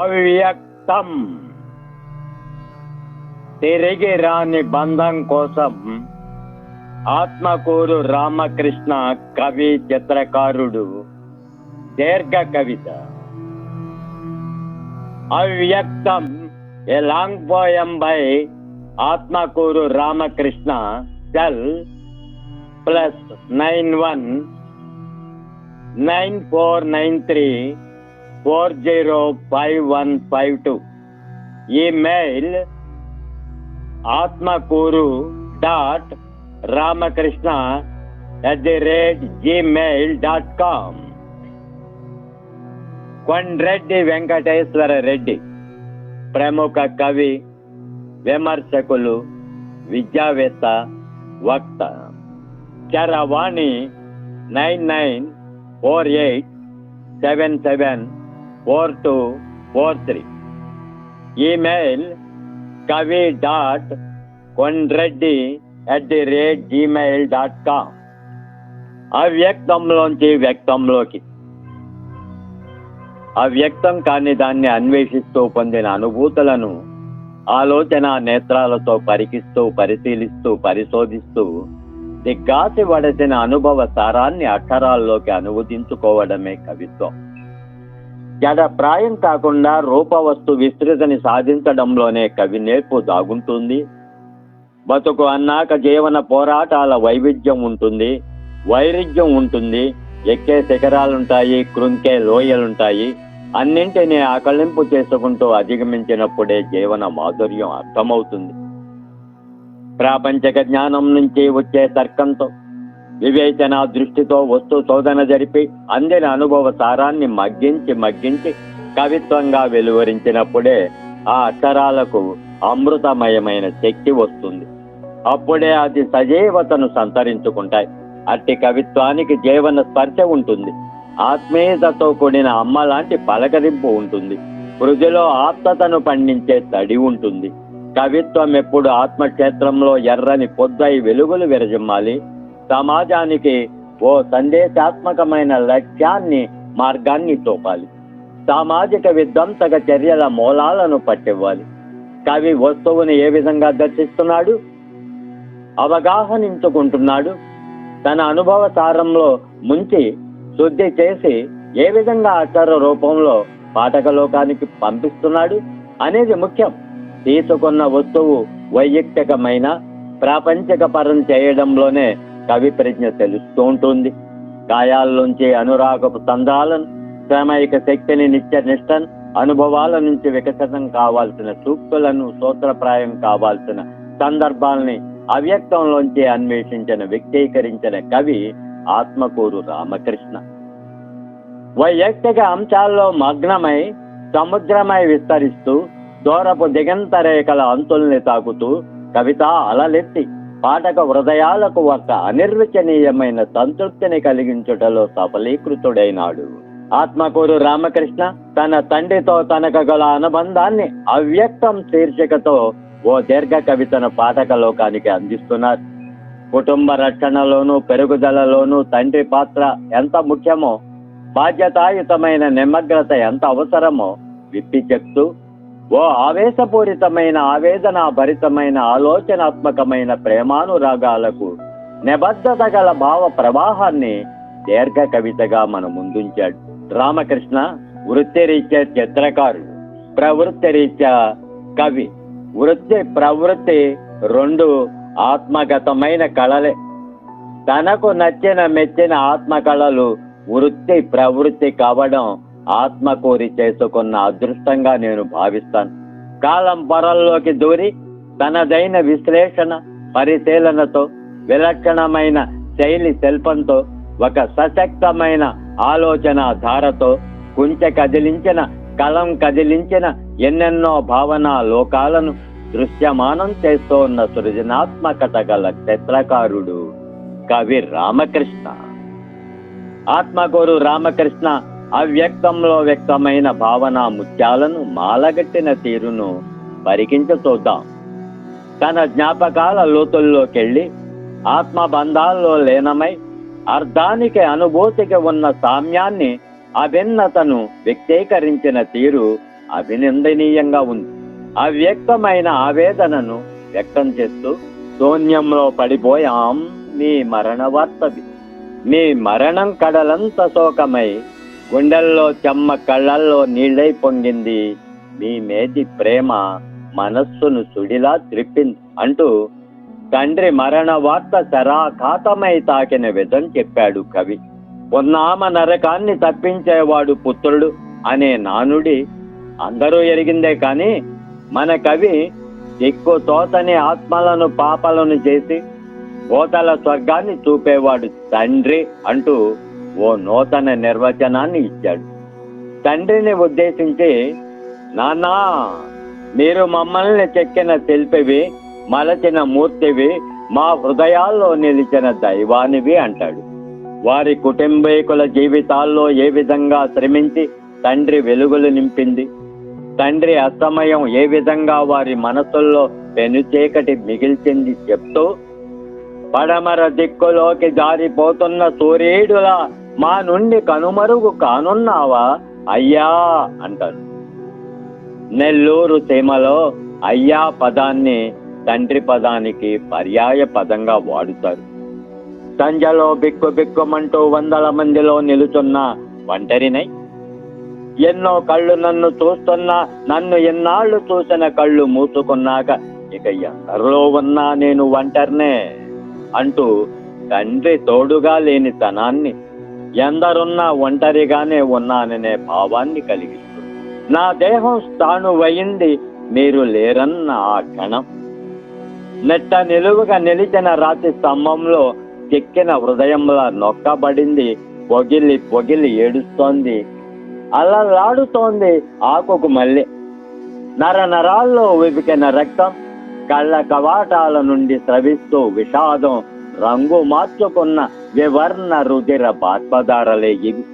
అవ్యక్తం. తిరిగి రాని బంధం కోసం ఆత్మకూరు రామకృష్ణ కవి చిత్రకారుడు దీర్ఘ కవిత. అవ్యక్తం a long poem by Atmakuru Ramakrishna cell plus nine one nine four nine three four zero five one five two. Email Atmakuru dot Ramakrishna at the rate Gmail dot com Kondreddy Venkateswara Reddy ప్రముఖ కవి విమర్శకులు విద్యావేత్త వక్త. చరవాణి nine nine four eight seven seven four two four three email kavi dot Kondreddy at the rate Gmail dot com అవ్యక్తంలోంచి వ్యక్తంలోకి అవ్యక్తం కాని దాన్ని అన్వేషిస్తూ పొందిన అనుభూతులను ఆలోచన నేత్రాలతో పరికిస్తూ పరిశీలిస్తూ పరిశోధిస్తూ దిగ్గాసి వడసిన అనుభవ సారాన్ని అక్షరాల్లోకి అనువదించుకోవడమే కవిత్వం జడప్రాయం కాకుండా రూపవస్తు విస్తృతిని సాధించడంలోనే కవి నేర్పు దాగుంటుంది. బతుకు అన్నాక జీవన పోరాటాల వైవిధ్యం ఉంటుంది. వైరుధ్యం ఉంటుంది. ఎక్కే శిఖరాలుంటాయి కృంకే లోయలుంటాయి. అన్నింటినీ ఆకళింపు చేసుకుంటూ అధిగమించినప్పుడే జీవన మాధుర్యం అర్థమవుతుంది. ప్రాపంచక జ్ఞానం నుంచి వచ్చే తర్కంతో వివేచన దృష్టితో వస్తు శోధన జరిపి అందిన అనుభవ సారాన్ని మగ్గించి మగ్గించి కవిత్వంగా వెలువరించినప్పుడే ఆ అక్షరాలకు అమృతమయమైన శక్తి వస్తుంది. అప్పుడే అది సజీవతను సంతరించుకుంటాయి. అట్టి కవిత్వానికి జీవన స్పర్శ ఉంటుంది. ఆత్మీయతతో కూడిన అమ్మ లాంటి పలకరింపు ఉంటుంది. వృద్ధిలో ఆప్తతను పండించే తడి ఉంటుంది. కవిత్వం ఎప్పుడు ఆత్మక్షేత్రంలో ఎర్రని పొద్దై వెలుగులు విరజిమ్మాలి. సమాజానికి ఓ సందేశాత్మకమైన లక్ష్యాన్ని మార్గాన్ని చూపాలి. సామాజిక విధ్వంసక చర్యల మూలాలను పట్టివ్వాలి. కవి వస్తువుని ఏ విధంగా దర్శిస్తున్నాడు? అవగాహనించుకుంటున్నాడు. తన అనుభవ సారంలో ముంచి శుద్ధి చేసి ఏ విధంగా అక్షర రూపంలో పాఠక లోకానికి పంపిస్తున్నాడు అనేది ముఖ్యం. తీసుకున్న వస్తువు వైయక్తికమైన ప్రాపంచిక పరం చేయడంలోనే కవి ప్రజ్ఞ తెలుస్తూ ఉంటుంది గాయాల్లోంచి అనురాగపు సందాలను శ్రమైక శక్తిని నిత్య నిష్టన్ అనుభవాల నుంచి వికసితం కావాల్సిన సూక్తులను సూత్రప్రాయం కావాల్సిన సందర్భాల్ని అవ్యక్తంలోంచి అన్వేషించిన వ్యక్తీకరించిన కవి ఆత్మకూరు రామకృష్ణ. వైయక్తిక అంశాల్లో మగ్నమై సముద్రమై విస్తరిస్తూ దూరపు దిగంత రేఖల అంతుల్ని తాకుతూ కవిత అలలెత్తి పాఠక హృదయాలకు ఒక అనిర్వచనీయమైన సంతృప్తిని కలిగించుటలో సఫలీకృతుడైనాడు. ఆత్మకూరు రామకృష్ణ తన తండ్రితో తనకు గల అనుబంధాన్ని అవ్యక్తం శీర్షికతో ఓ దీర్ఘ కవితను పాఠక లోకానికి అందిస్తున్నారు. కుటుంబ రక్షణలోనూ పెరుగుదలలోనూ తండ్రి పాత్ర ఎంత ముఖ్యమో బాధ్యతాయుతమైన నిమగ్నత ఎంత అవసరమో విప్పి చెప్తూ ఓ ఆవేశపూరితమైన ఆవేదన భరితమైన ఆలోచనాత్మకమైన ప్రేమానురాగాలకు నిబద్ధత గల భావ ప్రవాహాన్ని దీర్ఘ కవితగా మన ముందుంచాడు. రామకృష్ణ వృత్తిరీత్యా చిత్రకారుడు ప్రవృత్తిరీత్యా కవి. వృత్తి ప్రవృత్తి రెండు ఆత్మగతమైన కళలే. తనకు నచ్చిన మెచ్చిన ఆత్మకళలు వృత్తి ప్రవృత్తి కావడం ఆత్మకూరి చేసుకున్న అదృష్టంగా నేను భావిస్తాను. కాలం పొరల్లోకి దూరి తనదైన విశ్లేషణ పరిశీలనతో విలక్షణమైన శైలి శిల్పంతో ఒక సశక్తమైన ఆలోచన ధారతో కుంచె కదిలించిన కలం కదిలించిన ఎన్నెన్నో భావన లోకాలను దృశ్యమానం చేస్తూ ఉన్న సృజనాత్మకత గల చిత్రకారుడు కవి రామకృష్ణ. ఆత్మగురు రామకృష్ణ అవ్యక్తంలో వ్యక్తమైన భావన ముత్యాలను మాలగట్టిన తీరును పరికించ చూద్దాం. తన జ్ఞాపకాల లోతుల్లోకెళ్ళి ఆత్మబంధాల్లో లీనమై అర్థానికి అనుభూతికి ఉన్న సామ్యాన్ని అభిన్నతను వ్యక్తీకరించిన తీరు అభినందనీయంగా ఉంది. అవ్యక్తమైన ఆవేదనను వ్యక్తం చేస్తూ శూన్యంలో పడిపోయాం మీ మరణ వార్తవి మీ మరణం కడలంత శోకమై గుండెల్లో చెమ్మ కళ్ళల్లో నీళ్ళై పొంగింది. మీ మేది ప్రేమ మనస్సును సుడిలా త్రిప్పింది అంటూ తండ్రి మరణ వార్త శరాఘాతమై తాకిన విధం చెప్పాడు కవి. ఉన్నామ నరకాన్ని తప్పించేవాడు పుత్రుడు అనే నానుడి అందరూ ఎరిగిందే కానీ మన కవి ఎక్కువ తోతని ఆత్మలను పాపలను చేసి కోతల స్వర్గాన్ని చూపేవాడు తండ్రి అంటూ ఓ నూతన నిర్వచనాన్ని ఇచ్చాడు. తండ్రిని ఉద్దేశించి నాన్నా మీరు మమ్మల్ని చెక్కిన శిల్పివి మలచిన మూర్తివి మా హృదయాల్లో నిలిచిన దైవానివి అంటాడు. వారి కుటుంబీకుల జీవితాల్లో ఏ విధంగా శ్రమించి తండ్రి వెలుగులు నింపింది? తండ్రి అస్తమయం ఏ విధంగా వారి మనసుల్లో పెనుచీకటి మిగిల్చింది చెప్తూ పడమర దిక్కులోకి జారిపోతున్న సూర్యుడులా మా నుండి కనుమరుగు కానున్నావా? అయ్యా అంటారు. నెల్లూరు సీమలో అయ్యా పదాన్ని తండ్రి పదానికి పర్యాయ పదంగా వాడుతారు. సంజలో బిక్కు బిక్కుమంటూ వందల మందిలో నిలుచున్న ఒంటరినై ఎన్నో కళ్ళు నన్ను చూస్తున్నా నన్ను ఎన్నాళ్ళు చూసిన కళ్ళు మూసుకున్నాక ఇక ఎందరిలో ఉన్నా నేను ఒంటరినే అంటూ తండ్రి తోడుగా లేని తనాన్ని ఎందరున్నా ఒంటరిగానే ఉన్నాననే భావాన్ని కలిగిస్తుంది. నా దేహం స్థాణువయింది మీరు లేరన్న ఆ క్షణం. నెట్ట నిలువుగా నిలిచిన రాతి స్తంభంలో చెక్కిన హృదయంలా నొక్కబడింది పొగిలి పొగిలి ఏడుస్తోంది. అల్లలాడుతోంది ఆకుకు మళ్ళీ. నర నరాల్లో విపికిన రక్తం కళ్ళ కవాటాల నుండి స్రవిస్తూ విషాదం రంగు మార్చుకున్న వివర్ణ రుధిర బాష్పధారలే ఇవి.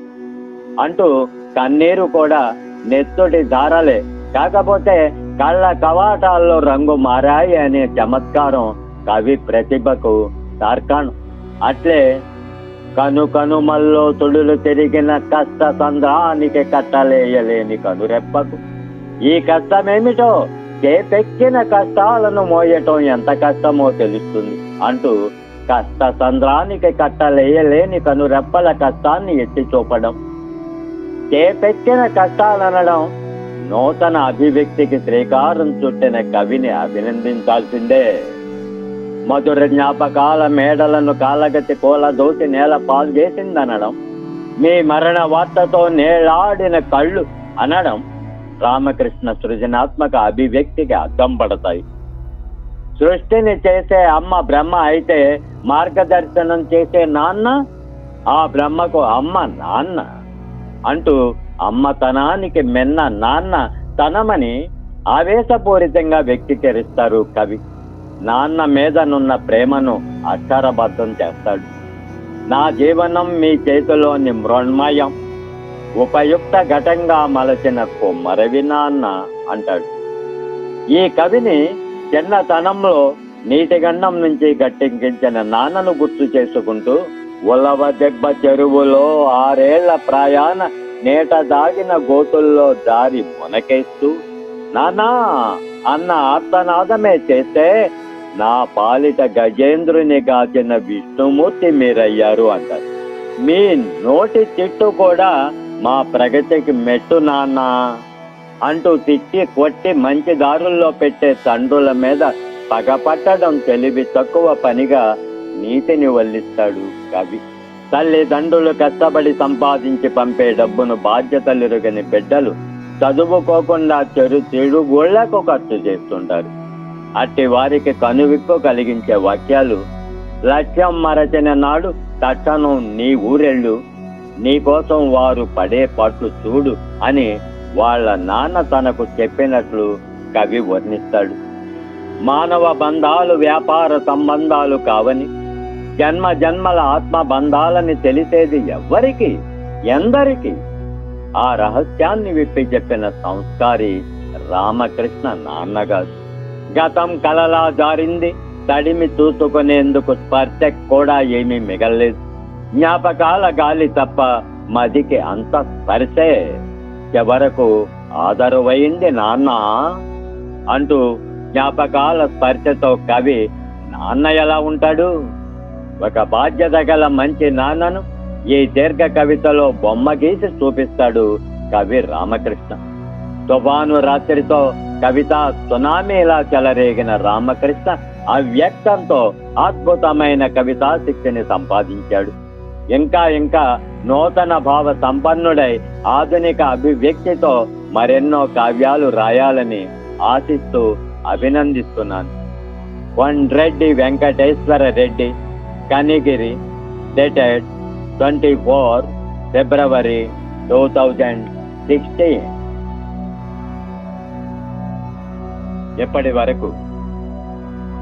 అంటూ కన్నీరు కూడా నెత్తుటి ధారలే. కాకపోతే కళ్ళ కవాటాల్లో రంగు మారాయి అనే చమత్కారం కవి ప్రతిభకు తార్కాణం. అట్లే కను కనుమల్లో తుడులు తిరిగిన కష్ట సంద్రానికి కట్టలేయలేని కనురెప్పకు. ఈ కష్టమేమిటో? చేపెక్కిన కష్టాలను మోయటం ఎంత కష్టమో తెలుస్తుంది అంటూ కష్ట సంద్రానికి కట్టలేయలేని కనురెప్పల కష్టాన్ని ఎత్తి చూపడం. చేపెక్కిన కష్టాలనడం నూతన అభివ్యక్తికి శ్రీకారం చుట్టిన కవిని అభినందించాల్సిందే. మధుర జ్ఞాపకాల మేడలను కాలగతి కోలదోసి నేల పాల్గేసిందనడం మీ మరణ వార్తతో నేలాడిన కళ్ళు అనడం రామకృష్ణ సృజనాత్మక అభివ్యక్తికి అద్దం పడతాయి సృష్టిని చేసే అమ్మ బ్రహ్మ అయితే మార్గదర్శనం చేసే నాన్న ఆ బ్రహ్మకు అమ్మ నాన్న అంటూ అమ్మతనానికి మెన్న నాన్న తనమని ఆవేశపూరితంగా వ్యక్తీకరిస్తారు కవి. నాన్న మీదనున్న ప్రేమను అక్షరబద్ధం చేస్తాడు. నా జీవనం మీ చేతిలోని మృణ్మయం. ఉపయుక్త ఘటంగా మలచిన కొమ్మరవి నాన్న అంటాడు. ఈ కవిని చిన్నతనంలో నీటి గండం నుంచి గట్టెక్కించిన నాన్నను గుర్తు చేసుకుంటూ ఉలవ దెబ్బ చెరువులో ఆరేళ్ళ ప్రయాణ నేట దాగిన గోతుల్లో దారి మునకేస్తూ నానా అన్న ఆర్తనాదమే చేస్తే నా పాలిట గజేంద్రుని గాచిన విష్ణుమూర్తి మీరయ్యారు అంటారు. మీ నోటి తిట్టు కూడా మా ప్రగతికి మెట్టు నాన్న అంటూ తిట్టి కొట్టి మంచి దారుల్లో పెట్టే తండ్రుల మీద పగపట్టడం తెలివి తక్కువ పనిగా నీతిని వల్లిస్తాడు కవి. తల్లిదండ్రులు కష్టపడి సంపాదించి పంపే డబ్బును బాధ్యతలిరుగని బిడ్డలు చదువుకోకుండా చెడు చెడుగోళ్ళకు ఖర్చు చేస్తుంటారు. అట్టి వారికి కనువిప్పు కలిగించే వాక్యాలు లక్ష్యం మరచిన నాడు తక్షణం నీ ఊరెళ్ళు నీ కోసం వారు పడే పట్లు చూడు అని వాళ్ళ నాన్న తనకు చెప్పినట్లు కవి వర్ణిస్తాడు. మానవ బంధాలు వ్యాపార సంబంధాలు కావని జన్మ జన్మల ఆత్మ బంధాలని తెలిసేది ఎవ్వరికి ఎందరికి. ఆ రహస్యాన్ని విప్పి చెప్పిన సంస్కారి రామకృష్ణ నాన్నగారు గతం కలలా జారింది తడిమి చూసుకునేందుకు స్పర్శ కూడా ఏమీ మిగల్లేదు. జ్ఞాపకాల గాలి తప్ప మదికి అంత స్పర్శే. చివరకు ఆదరువైంది నాన్న అంటూ జ్ఞాపకాల స్పర్శతో కవి నాన్న ఎలా ఉంటాడు? ఒక బాధ్యత గల మంచి నాన్నను ఈ దీర్ఘ కవితలో బొమ్మ గీసి చూపిస్తాడు కవి రామకృష్ణ. తుఫాను రాత్రితో కవిత సునామీలా చెలరేగిన రామకృష్ణ అవ్యక్తంతో అద్భుతమైన కవితా శక్తిని సంపాదించాడు. ఇంకా ఇంకా నూతన భావ సంపన్నుడై ఆధునిక అభివ్యక్తితో మరెన్నో కావ్యాలు రాయాలని ఆశిస్తూ అభినందిస్తున్నాను. Kondreddy Venkateswara Reddy Kanigiri dated twenty four February two thousand sixteen ఎప్పటి వరకు?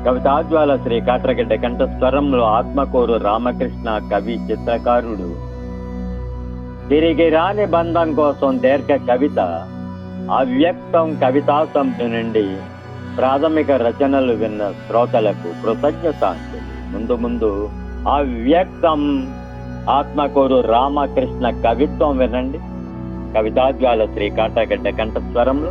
కవితాజ్వాల శ్రీ కాట్రగడ్డ కంఠస్వరంలో ఆత్మకూరు రామకృష్ణ కవి చిత్రకారుడు. తిరిగి రాని బంధం కోసం దీర్ఘ కవిత అవ్యక్తం కవితా సంపు నుండి ప్రాథమిక రచనలు విన్న శ్రోతలకు కృతజ్ఞతాంజలి. ముందు ముందు అవ్యక్తం ఆత్మకూరు రామకృష్ణ కవిత్వం వినండి. కవితాజ్వాల శ్రీ కాటగడ్డ కంఠస్వరంలో